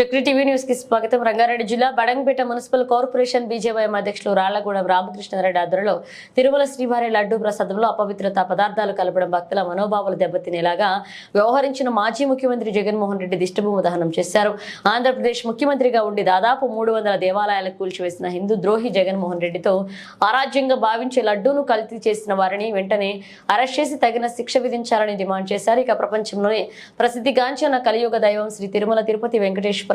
Chakri TV న్యూస్కి స్వాగతం. రంగారెడ్డి జిల్లా బడంగపేట మున్సిపల్ కార్పొరేషన్ బీజేవైఎం అధ్యక్షులు రాళ్ళగూడెం రామకృష్ణారెడ్డి ఆధ్వర్యంలో తిరుమల శ్రీవారి లడ్డు ప్రసాదంలో అపవిత్రత పదార్థాలు కలపడం భక్తుల మనోభావాలు దెబ్బతినేలాగా వ్యవహరించిన మాజీ ముఖ్యమంత్రి జగన్మోహన్ రెడ్డి దిష్టభూమి దహనం చేశారు. ఆంధ్రప్రదేశ్ ముఖ్యమంత్రిగా ఉండి దాదాపు మూడు వందల దేవాలయాలకు కూల్చివేసిన హిందూ ద్రోహి జగన్మోహన్ రెడ్డితో అరాజ్యంగా భావించే లడ్డూను కల్తీ చేసిన వారిని వెంటనే అరెస్ట్ చేసి తగిన శిక్ష విధించాలని డిమాండ్ చేశారు. ఇక ప్రపంచంలోనే ప్రసిద్ధిగాంచిన కలియుగ దైవం శ్రీ తిరుమల తిరుపతి వెంకటేశ్వర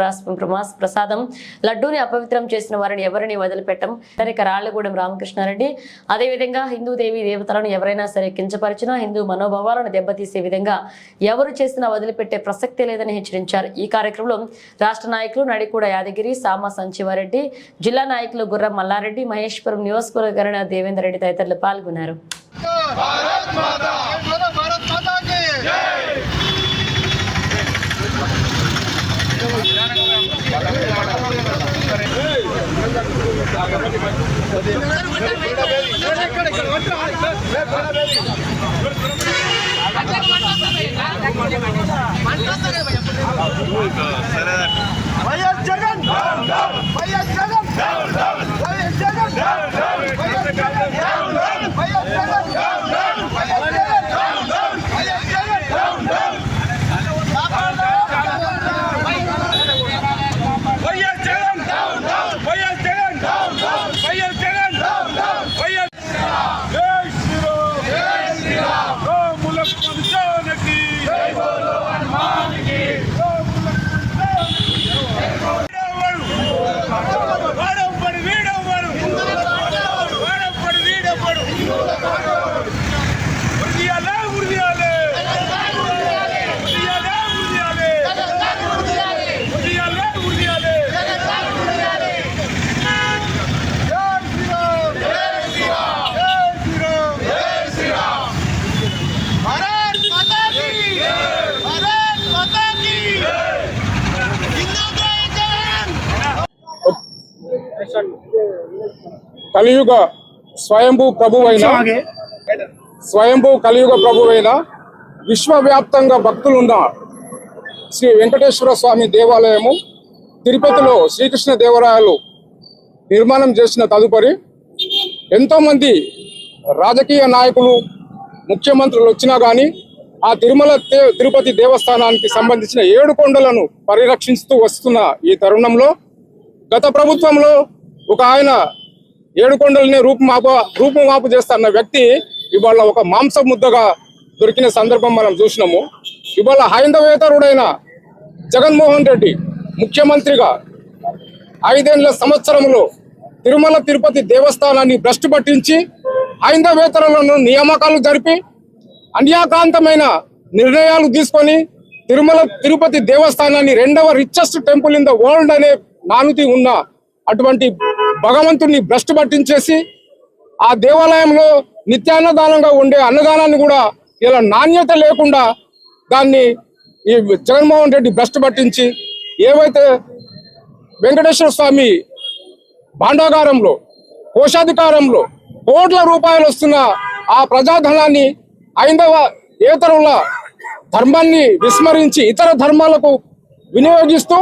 ప్రసాదం లడ్డూని అపవిత్రం చేసిన వారిని ఎవరిని వదిలిపెట్టం? సరే రాళ్ళగూడెం రామకృష్ణారెడ్డి. అదేవిధంగా హిందూ దేవి దేవతలను ఎవరైనా సరే కించపరిచినా హిందూ మనోభావాలను దెబ్బతీసే విధంగా ఎవరు చేసినా వదిలిపెట్టే ప్రసక్తే లేదని హెచ్చరించారు. ఈ కార్యక్రమంలో రాష్ట్ర నాయకులు నడికూడ యాదగిరి సామ సంచివారెడ్డి జిల్లా నాయకులు గుర్రం మల్లారెడ్డి మహేశ్వరం నియోజకవర్గ దేవేందర్ రెడ్డి తదితరులు పాల్గొన్నారు. సరే కలియుగ స్వయంభూ ప్రభువైన స్వయంభూ కలియుగ ప్రభువైన విశ్వవ్యాప్తంగా భక్తులున్న శ్రీ వెంకటేశ్వర స్వామి దేవాలయము తిరుపతిలో శ్రీకృష్ణ దేవరాయలు నిర్మాణం చేసిన తదుపరి ఎంతోమంది రాజకీయ నాయకులు ముఖ్యమంత్రులు వచ్చినా కానీ ఆ తిరుమల తిరుపతి దేవస్థానానికి సంబంధించిన ఏడు కొండలను పరిరక్షిస్తూ వస్తున్న ఈ తరుణంలో గత ప్రభుత్వంలో ఒక ఆయన ఏడుకొండలనే రూపుమాప రూపుమాపు చేస్తున్న వ్యక్తి ఇవాళ ఒక మాంస ముద్దగా దొరికిన సందర్భం మనం చూసినాము. ఇవాళ హైందవేతరుడైన జగన్మోహన్ రెడ్డి ముఖ్యమంత్రిగా ఐదేళ్ళ సంవత్సరంలో తిరుమల తిరుపతి దేవస్థానాన్ని భ్రష్టు పట్టించి హైందవేతరులను నియామకాలు జరిపి అన్యాకాంతమైన నిర్ణయాలు తీసుకొని తిరుమల తిరుపతి దేవస్థానాన్ని రెండవ richest temple in the world అనే నానుతి ఉన్న అటువంటి భగవంతుణ్ణి భ్రష్టు పట్టించేసి ఆ దేవాలయంలో నిత్యాన్నదానంగా ఉండే అన్నదానాన్ని కూడా ఇలా నాణ్యత లేకుండా దాన్ని ఈ జగన్మోహన్ రెడ్డి భ్రష్టు పట్టించి ఏవైతే వెంకటేశ్వర స్వామి భాండాగారంలో కోశాధికారంలో కోట్ల రూపాయలు వస్తున్న ఆ ప్రజాధనాన్ని ఐదవ ఏతరుల ధర్మాన్ని విస్మరించి ఇతర ధర్మాలకు వినియోగిస్తూ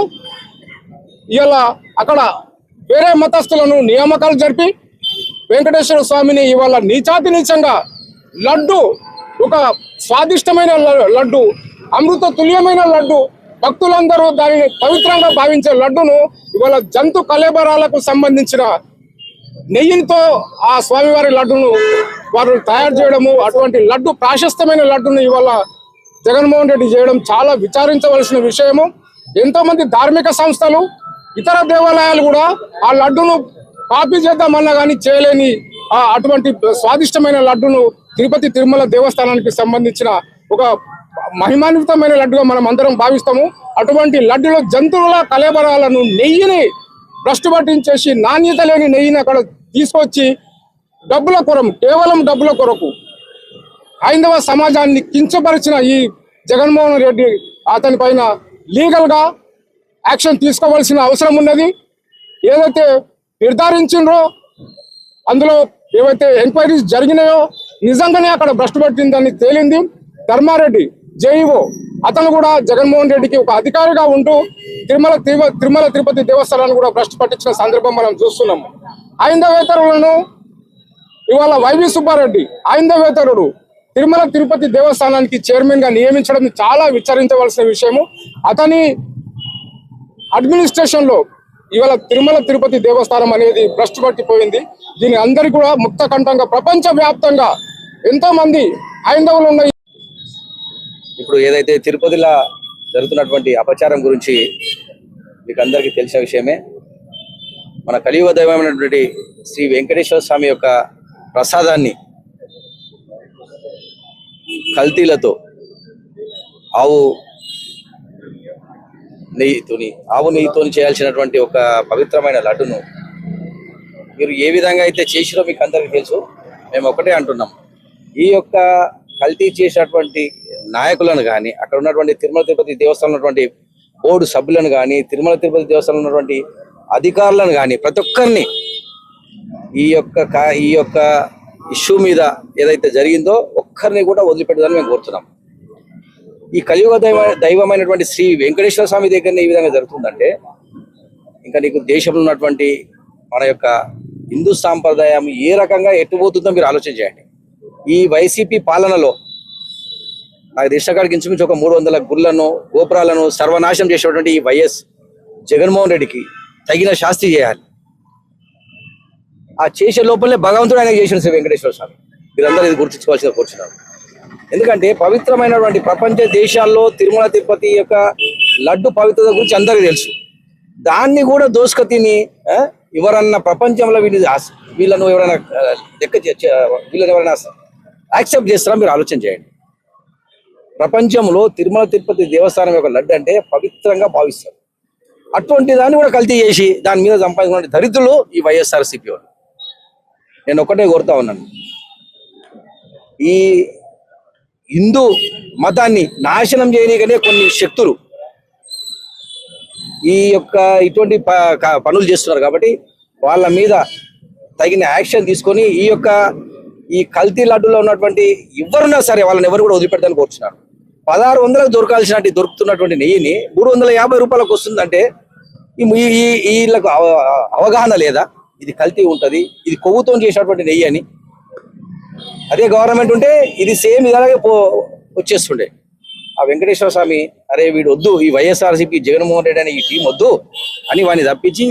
ఇలా అక్కడ వేరే మతస్థులను నియామకాలు జరిపి వెంకటేశ్వర స్వామిని ఇవాళ నీచాతి నీచంగా లడ్డు ఒక స్వాదిష్టమైన లడ్డు అమృత తుల్యమైన లడ్డు భక్తులందరూ దానిని పవిత్రంగా భావించే లడ్డును ఇవాళ జంతు కలేబరాలకు సంబంధించిన నెయ్యితో ఆ స్వామివారి లడ్డును వారు తయారు చేయడము అటువంటి లడ్డు ప్రాశస్తమైన లడ్డును ఇవాళ జగన్మోహన్ రెడ్డి చేయడం చాలా విచారించవలసిన విషయము. ఎంతోమంది ధార్మిక సంస్థలు ఇతర దేవాలయాలు కూడా ఆ లడ్డును కాపీ చేద్దామన్నా కానీ చేయలేని ఆ అటువంటి స్వాదిష్టమైన లడ్డును తిరుపతి తిరుమల దేవస్థానానికి సంబంధించిన ఒక మహిమాన్వితమైన లడ్డుగా మనం అందరం భావిస్తాము. అటువంటి లడ్డులో జంతువుల కలేబరాలను నెయ్యిని భ్రష్టు పట్టించేసి నాణ్యత లేని నెయ్యిని అక్కడ తీసుకొచ్చి డబ్బుల కొరం కేవలం డబ్బుల కొరకు హైందవ సమాజాన్ని కించపరిచిన ఈ జగన్మోహన్ రెడ్డి అతని పైన లీగల్గా యాక్షన్ తీసుకోవాల్సిన అవసరం ఉన్నది. ఏదైతే నిర్ధారించిండ్రో అందులో ఏవైతే ఎంక్వైరీస్ జరిగినాయో నిజంగానే అక్కడ భ్రష్టు పట్టిందని తేలింది. ధర్మారెడ్డి జేఈఓ అతను కూడా జగన్మోహన్ రెడ్డికి ఒక అధికారిగా ఉంటూ తిరుమల తిరుమల తిరుపతి దేవస్థానాన్ని కూడా భ్రష్టు పట్టించిన సందర్భం మనం చూస్తున్నాము ఆయుధవేతరులను ఇవాళ వైవి సుబ్బారెడ్డి ఆయుధవేతరుడు తిరుమల తిరుపతి దేవస్థానానికి చైర్మన్గా నియమించడం చాలా విచారించవలసిన విషయము. అతని అడ్మినిస్ట్రేషన్లో ఇవాళ తిరుమల తిరుపతి దేవస్థానం అనేది భ్రష్టు పట్టిపోయింది. దీని అందరికీ కూడా ముక్త కంఠంగా ప్రపంచ వ్యాప్తంగా ఎంతో మంది హైందవులు ఉన్నాయి ఇప్పుడు ఏదైతే తిరుపతిలో జరుగుతున్నటువంటి అపచారం గురించి మీకు అందరికీ తెలిసిన విషయమే. మన కలియుగ దైవమైనటువంటి శ్రీ వెంకటేశ్వర స్వామి యొక్క ప్రసాదాన్ని కల్తీలతో ఆవు నెయ్యితోని ఆవు నెయ్యితోని చేయాల్సినటువంటి ఒక పవిత్రమైన లడ్డును మీరు ఏ విధంగా అయితే చేసిరో మీకు అందరికీ తెలుసు. మేము ఒకటే అంటున్నాం. ఈ యొక్క కల్తీ చేసినటువంటి నాయకులను కానీ అక్కడ ఉన్నటువంటి తిరుమల తిరుపతి దేవస్థానం ఉన్నటువంటి బోర్డు సభ్యులను కానీ తిరుమల తిరుపతి దేవస్థానం ఉన్నటువంటి అధికారులను కానీ ప్రతి ఒక్కరిని ఈ యొక్క ఈ యొక్క ఇష్యూ మీద ఏదైతే జరిగిందో ఒక్కరిని కూడా వదిలిపెట్టదని మేము కోరుతున్నాం. ఈ కలియుగ దైవ దైవమైనటువంటి శ్రీ వెంకటేశ్వర స్వామి దగ్గర ఈ విధంగా జరుగుతుందంటే ఇంకా నీకు దేశంలో ఉన్నటువంటి మన యొక్క హిందూ సాంప్రదాయం ఏ రకంగా ఎట్టుపోతుందో మీరు ఆలోచన చేయండి. ఈ వైసీపీ పాలనలో నాకు దేశకాడికి ఇంచుమించు ఒక మూడు వందల గుళ్ళను గోపురాలను సర్వనాశనం చేసేటువంటి ఈ వైఎస్ జగన్మోహన్ రెడ్డికి తగిన శాస్తి చేయాలి. ఆ చేసే లోపలనే భగవంతుడు ఆయన చేసిన శ్రీ వెంకటేశ్వర స్వామి. మీరందరూ ఇది గుర్తించుకోవాల్సిన కూర్చున్నారు ఎందుకంటే పవిత్రమైనటువంటి ప్రపంచ దేశాల్లో తిరుమల తిరుపతి యొక్క లడ్డు పవిత్రత గురించి అందరికీ తెలుసు. దాన్ని కూడా దోసుక తిని ఎవరన్నా ప్రపంచంలో వీళ్ళు వీళ్ళను ఎవరైనా లెక్క వీళ్ళని ఎవరైనా యాక్సెప్ట్ చేస్తారా? మీరు ఆలోచన చేయండి. ప్రపంచంలో తిరుమల తిరుపతి దేవస్థానం యొక్క లడ్డు అంటే పవిత్రంగా భావిస్తారు. అటువంటి దాన్ని కూడా కల్తీ చేసి దాని మీద సంపాదించిన దరిద్రులు ఈ వైఎస్ఆర్సీపీ వాళ్ళు. నేను ఒకటే కోరుతా ఉన్నాను. ఈ హిందూ మతాన్ని నాశనం చేయనీకనే కొన్ని శక్తులు ఈ యొక్క ఇటువంటి ప- పనులు చేస్తున్నారు కాబట్టి వాళ్ళ మీద తగిన యాక్షన్ తీసుకొని ఈ యొక్క ఈ కల్తీ లడ్డులో ఉన్నటువంటి ఎవరున్నా సరే వాళ్ళని ఎవరు కూడా వదిలిపెట్టడానికి కోరుచున్నారు. పదహారు వందలకు దొరకాల్సిన దొరుకుతున్నటువంటి నెయ్యిని మూడు వందల యాభై రూపాయలకు వస్తుందంటే ఈ వీళ్ళకు అవగాహన లేదా? ఇది కల్తీ ఉంటుంది ఇది కొవ్వుతో చేసినటువంటి నెయ్యి అని అదే గవర్నమెంట్ ఉంటే ఇది సేమ్ ఇలాగే పో వచ్చేస్తుండే. ఆ వెంకటేశ్వర స్వామి అరే వీడు వద్దు ఈ వైఎస్ఆర్సీపీ జగన్మోహన్ రెడ్డి అనే ఈ టీం వద్దు అని వాడిని తప్పించి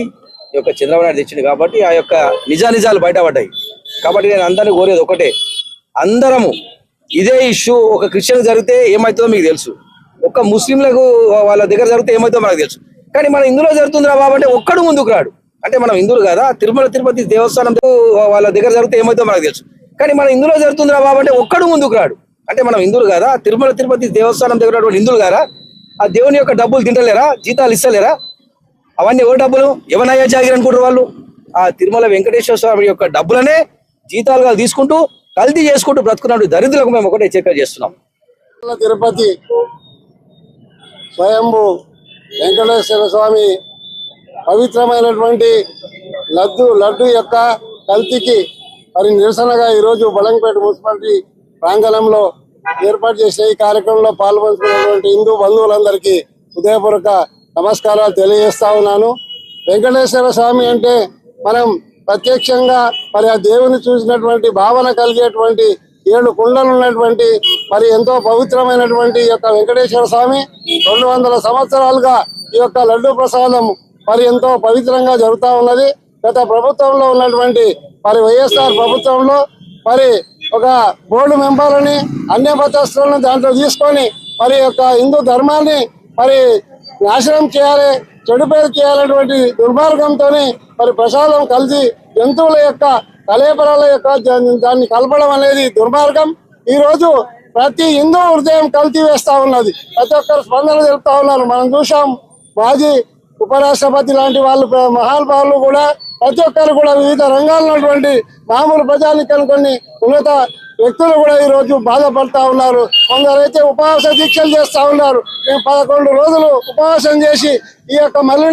ఈ యొక్క చంద్రబాబు నాయుడు తెచ్చింది కాబట్టి ఆ యొక్క నిజానిజాలు బయటపడ్డాయి. కాబట్టి నేను అందరినీ కోరేది ఒకటే. అందరము ఇదే ఇష్యూ ఒక క్రిస్టియన్ జరిగితే ఏమవుతుందో మీకు తెలుసు. ఒక ముస్లింలకు వాళ్ళ దగ్గర జరిగితే ఏమవుతుందో మనకు తెలుసు. కానీ మన ఇందులో జరుగుతుందిరా బాబు అంటే ఒక్కడు ముందుకు రాడు. అంటే మనం హిందువులు కదా? తిరుమల తిరుపతి దేవస్థానం వాళ్ళ దగ్గర జరిగితే ఏమవుతుందో మనకు తెలుసు. కానీ మనం ఇందులో జరుగుతుందిరా బాబు అంటే ఒక్కడు ముందుకు రాడు. అంటే మనం హిందువులు కదా? తిరుమల తిరుపతి దేవస్థానం దగ్గర హిందువులు కదా ఆ దేవుని యొక్క డబ్బులు తింటలేరా? జీతాలు ఇస్తలేరా? అవన్నీ ఎవరి డబ్బులు? ఎవరయ్యా జాగిరి అనుకుంటారు వాళ్ళు. ఆ తిరుమల వెంకటేశ్వర స్వామి యొక్క డబ్బులనే జీతాలుగా తీసుకుంటూ కల్తీ చేసుకుంటూ బ్రతుకున్నట్టు దరిద్రులకు మేము ఒకటే హెచ్చరిక చేస్తున్నాం. తిరుమల తిరుపతి స్వయంభు వెంకటేశ్వర స్వామి పవిత్రమైనటువంటి లడ్డు లడ్డు యొక్క కల్తీకి మరి నిరసనగా ఈరోజు బలంపేట మున్సిపాలిటీ ప్రాంగణంలో ఏర్పాటు చేసిన ఈ కార్యక్రమంలో పాల్పంచుకున్నటువంటి హిందూ బంధువులందరికీ హృదయపూర్వక నమస్కారాలు తెలియజేస్తా ఉన్నాను. వెంకటేశ్వర స్వామి అంటే మనం ప్రత్యక్షంగా మరి ఆ దేవుని చూసినటువంటి భావన కలిగేటువంటి ఏడు కుండలు ఉన్నటువంటి మరి ఎంతో పవిత్రమైనటువంటి ఈ యొక్క వెంకటేశ్వర స్వామి రెండు వందల సంవత్సరాలుగా ఈ యొక్క లడ్డు ప్రసాదం మరి ఎంతో పవిత్రంగా జరుగుతూ ఉన్నది. గత ప్రభుత్వంలో ఉన్నటువంటి మరి వైఎస్ఆర్ ప్రభుత్వంలో మరి ఒక బోర్డు మెంబర్లని అన్య మతస్థులను దాంట్లో తీసుకొని మరి యొక్క హిందూ ధర్మాన్ని మరి నాశనం చేయాలి చెడు పేరు చేయాలన్నటువంటి దుర్మార్గంతో మరి ప్రసాదం కలిసి జంతువుల యొక్క కలేపరాల యొక్క దాన్ని కలపడం అనేది దుర్మార్గం. ఈ రోజు ప్రతి హిందూ హృదయం కల్తీ వేస్తా ఉన్నది. ప్రతి ఒక్కరు స్పందన తెలుపుతా ఉన్నారు. మనం చూసాం మాజీ ఉపరాష్ట్రపతి లాంటి వాళ్ళు మహానుభావులు కూడా ప్రతి ఒక్కరు కూడా వివిధ రంగాల్లో ఉన్నటువంటి మామూలు ప్రజానికలు కొన్ని ఉన్నత వ్యక్తులు కూడా ఈ రోజు బాధపడతా ఉన్నారు. కొందరైతే ఉపవాస దీక్షలు చేస్తా ఉన్నారు. మేము పదకొండు రోజులు ఉపవాసం చేసి ఈ యొక్క మల్లి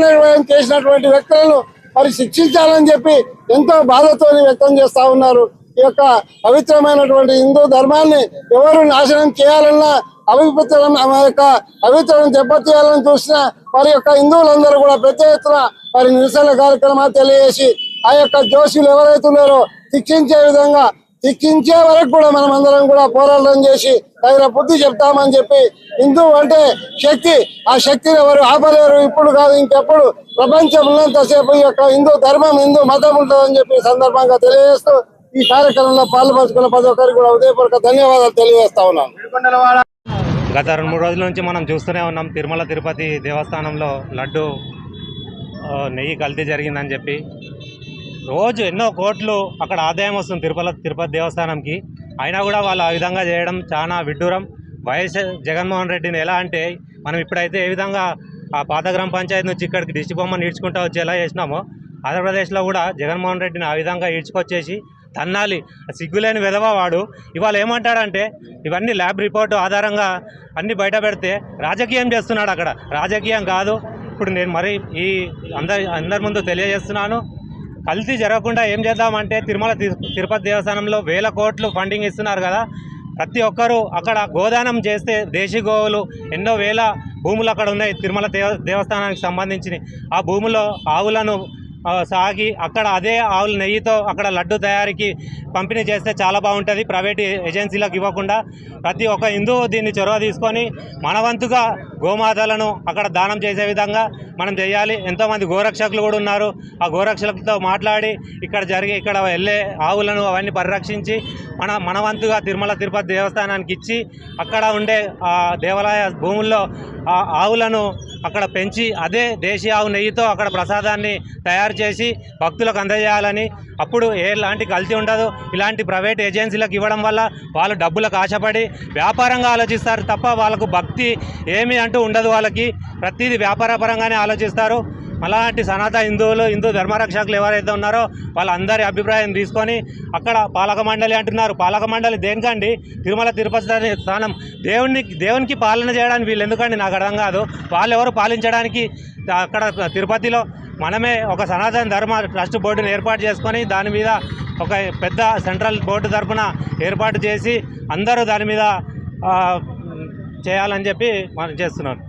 చేసినటువంటి వ్యక్తులను మరి శిక్షించాలని చెప్పి ఎంతో బాధతో వ్యక్తం చేస్తా ఉన్నారు. ఈ యొక్క పవిత్రమైనటువంటి హిందూ ధర్మాన్ని ఎవరు నాశనం చేయాలన్నా అవిపత్రం ఆమె యొక్క పవిత్రను దెబ్బతీయాలని చూసిన వారి యొక్క హిందువులందరూ కూడా పెద్ద ఎత్తున వారి నిరసన కార్యక్రమాలు తెలియజేసి ఆ యొక్క జోషులు ఎవరైతే ఉన్నారో శిక్షించే విధంగా శిక్షించే వరకు కూడా మనం అందరం కూడా పోరాటం చేసి తగిన బుద్ధి చెప్తామని చెప్పి హిందూ అంటే శక్తి ఆ శక్తిని ఎవరు ఆపలేరు. ఇప్పుడు కాదు ఇంకెప్పుడు ప్రపంచం ఉన్నంతసేపు ఈ యొక్క హిందూ ధర్మం హిందూ మతం ఉంటుందని చెప్పి సందర్భంగా తెలియజేస్తూ ఈ కార్యక్రమంలో పాల్పంచుకున్న ప్రతి ఒక్కరికి కూడా ఉదయపూర్వక ధన్యవాదాలు తెలియజేస్తా ఉన్నాను. గత రెండు మూడు రోజుల నుంచి మనం చూస్తూనే ఉన్నాం. తిరుమల తిరుపతి దేవస్థానంలో లడ్డు నెయ్యి కల్తీ జరిగిందని చెప్పి. రోజు ఎన్నో కోట్లు అక్కడ ఆదాయం వస్తుంది తిరుపతి తిరుపతి దేవస్థానంకి. అయినా కూడా వాళ్ళు ఆ విధంగా చేయడం చాలా విడ్డూరం. వైఎస్ జగన్మోహన్ రెడ్డిని ఎలా అంటే మనం ఇప్పుడైతే ఏ విధంగా ఆ పాత గ్రామ పంచాయతీ నుంచి ఇక్కడికి డిస్టిక్ బొమ్మను ఈడ్చుకుంటా వచ్చి ఎలా చేసినామో ఆంధ్రప్రదేశ్లో కూడా జగన్మోహన్ రెడ్డిని ఆ విధంగా ఈడ్చుకొచ్చేసి తన్నాలి. సిగ్గులేని విధవ వాడు. ఇవాళ ఏమంటాడంటే ఇవన్నీ ల్యాబ్ రిపోర్టు ఆధారంగా అన్ని బయట పెడితే రాజకీయం చేస్తున్నాడు అక్కడ. రాజకీయం కాదు. ఇప్పుడు నేను మరి ఈ అందరి అందరి ముందు తెలియజేస్తున్నాను. కల్తీ జరగకుండా ఏం చేద్దామంటే తిరుమల తి- తిరుపతి దేవస్థానంలో వేల కోట్లు ఫండింగ్ ఇస్తున్నారు కదా. ప్రతి ఒక్కరూ అక్కడ గోదానం చేస్తే దేశీ గోవులు ఎన్నో వేల భూములు అక్కడ ఉన్నాయి తిరుమల దేవ దేవస్థానానికి సంబంధించి ఆ భూములో ఆవులను సాగి అక్కడ అదే ఆవుల నెయ్యితో అక్కడ లడ్డు తయారీకి పంపిణీ చేస్తే చాలా బాగుంటుంది. ప్రైవేట్ ఏజెన్సీలకు ఇవ్వకుండా ప్రతి ఒక్క హిందువు దీన్ని చొరవ తీసుకొని మనవంతుగా గోమాతలను అక్కడ దానం చేసే విధంగా మనం చేయాలి. ఎంతోమంది గోరక్షకులు కూడా ఉన్నారు. ఆ గోరక్షకులతో మాట్లాడి ఇక్కడ జరిగే ఇక్కడ వెళ్ళే ఆవులను అవన్నీ పరిరక్షించి మన మనవంతుగా తిరుమల తిరుపతి దేవస్థానానికి ఇచ్చి అక్కడ ఉండే ఆ దేవాలయ భూముల్లో ఆ ఆవులను అక్కడ పెంచి అదే దేశీయ ఆవు నెయ్యితో అక్కడ ప్రసాదాన్ని తయారు చేసి భక్తులకు అందజేయాలని అప్పుడు ఎలాంటి కల్తీ ఉండదు. ఇలాంటి ప్రైవేట్ ఏజెన్సీలకు ఇవ్వడం వల్ల వాళ్ళు డబ్బులకు ఆశపడి వ్యాపారంగా ఆలోచిస్తారు తప్ప వాళ్ళకు భక్తి ఏమి అంటూ ఉండదు వాళ్ళకి. ప్రతిదీ వ్యాపారపరంగానే ఆలోచిస్తారు. అలాంటి సనాత హిందువులు హిందూ ధర్మరక్షకులు ఎవరైతే ఉన్నారో వాళ్ళందరి అభిప్రాయం తీసుకొని అక్కడ పాలక మండలి అంటున్నారు. పాలక మండలి దేనికండి? తిరుమల తిరుపతి స్థానం దేవుని దేవునికి పాలన చేయడానికి వీళ్ళు ఎందుకండి? నాకు అర్థం కాదు. వాళ్ళు ఎవరు పాలించడానికి? అక్కడ తిరుపతిలో మనమే ఒక సనాతన ధర్మ ట్రస్ట్ బోర్డుని ఏర్పాటు చేసుకొని దాని మీద ఒక పెద్ద సెంట్రల్ బోర్డు తరఫున ఏర్పాటు చేసి అందరూ దాని మీద చేయాలని చెప్పి మనం చేస్తున్నాను.